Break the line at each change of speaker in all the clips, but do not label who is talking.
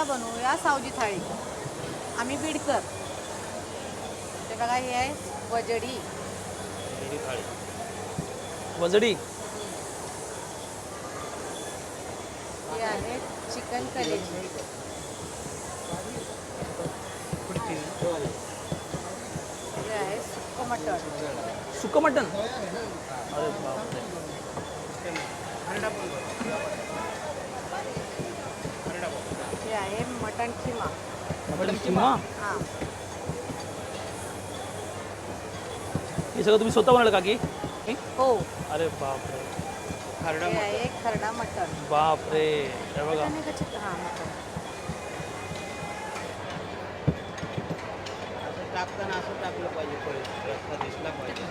आता बनवूया सावजी थाळी. आम्ही बीडकर ते बघा हे आहे वजडी.
वजडी.
हे आहे चिकन कलेजी हे आहे सुक्क मटण.
सुकं मटण? अरे बापरे.
आहे मटण खिमा.
मटण किमा
हां.
हे सगळं तुम्ही स्वतः बनवलं काकी
हो?
अरे बापरे.
हे आहे खरडा मटण.
बापरे. हे बघा.
कच्ची- हां मटण.
असं टाकताना असं टाकलं पाहिजे पहिले रस्ता दिसला पाहिजे.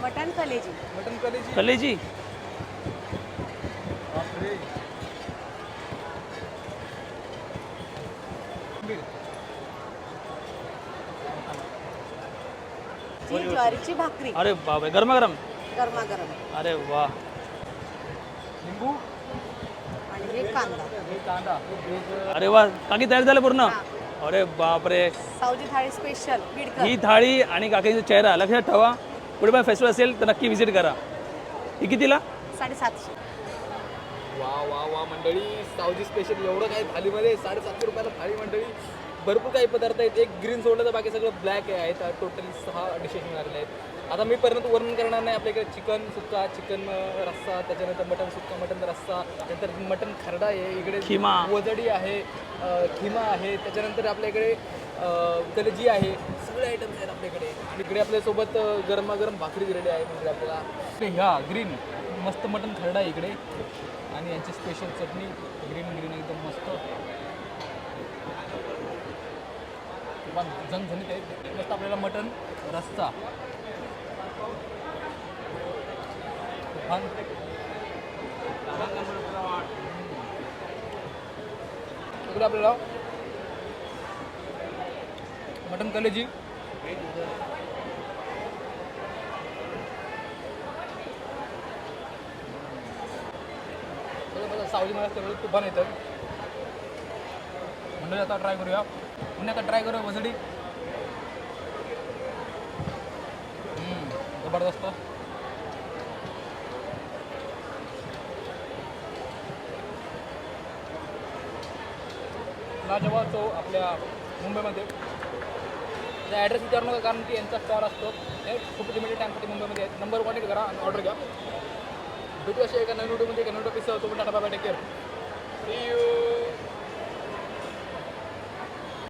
मटण कलेजी.
मटन कलेजी.
कलेजी
बापरे
जी ज्वारीची भाकरी.
अरे बापरे गरमागरम?
गरमागरम.
अरे वा.
लिंबू?
आणि हे कांदा.
हे कांदा.
अरे वा काकी तयार झालं पूर्ण. अरे बापरे.
सावजी थाळी स्पेशल बीडकर
ही थाळी आणि काकींचा चेहरा लक्षात ठेवा. पुढे पण फेस्टिवल असेल तर नक्की व्हिजिट करा. ही कितीला?
साडेसातशे.
वा वा वा मंडळी. सावजी स्पेशल एवढं काय थालीमध्ये? साडेसातशे रुपयाला थाळी मंडळी. भरपूर काही पदार्थ आहेत. एक ग्रीन सोडलं तर बाकी सगळं ब्लॅक आहे. आहेत. टोटली सहा डिशेस मिळालेले आहेत. आता मी पर्यंत वर्णन करणार नाही. आपल्याकडे चिकन सुक्का चिकन रस्सा त्याच्यानंतर मटन सुक्का मटन रस्सा त्यानंतर मटन खरडा आहे. इकडे
खिमा.
वजडी आहे. खिमा आहे. त्याच्यानंतर आपल्याकडे कलजी आहे. सगळे आयटम्स आहेत आपल्याकडे आणि इकडे आपल्यासोबत गरमागरम भाकरी दिलेली आहे म्हणजे आपल्याला. ह्या ग्रीन मस्त मटन खरडा आहे इकडे. आणि यांची स्पेशल चटणी. ग्रीन ग्रीन एकदम मस्त. किंवा झणझणीत आहे. मस्त आपल्याला मटन रस्सा. तुफान. इकडे आपल्याला मटन कलेजी. सावली मला सगळं तुफान येतं. म्हणजे आता ट्राय करूया. पुन्हा का ट्राय करूया वसडी. जबरदस्त. लाजवाब चव आपल्या मुंबईमध्ये. त्या ॲड्रेस विचारू नका कारण की यांचा स्टॉल असतो. हे खूप लिमिटेड टाईमसाठी मुंबईमध्ये आहेत. नंबर कॉन्टॅक्ट करा आणि ऑर्डर घ्या. भेटू अशी एका नवीन व्हिडिओमध्ये एका नवीन टॉपिक तुम्ही टाटा बाबा टेक केअर यू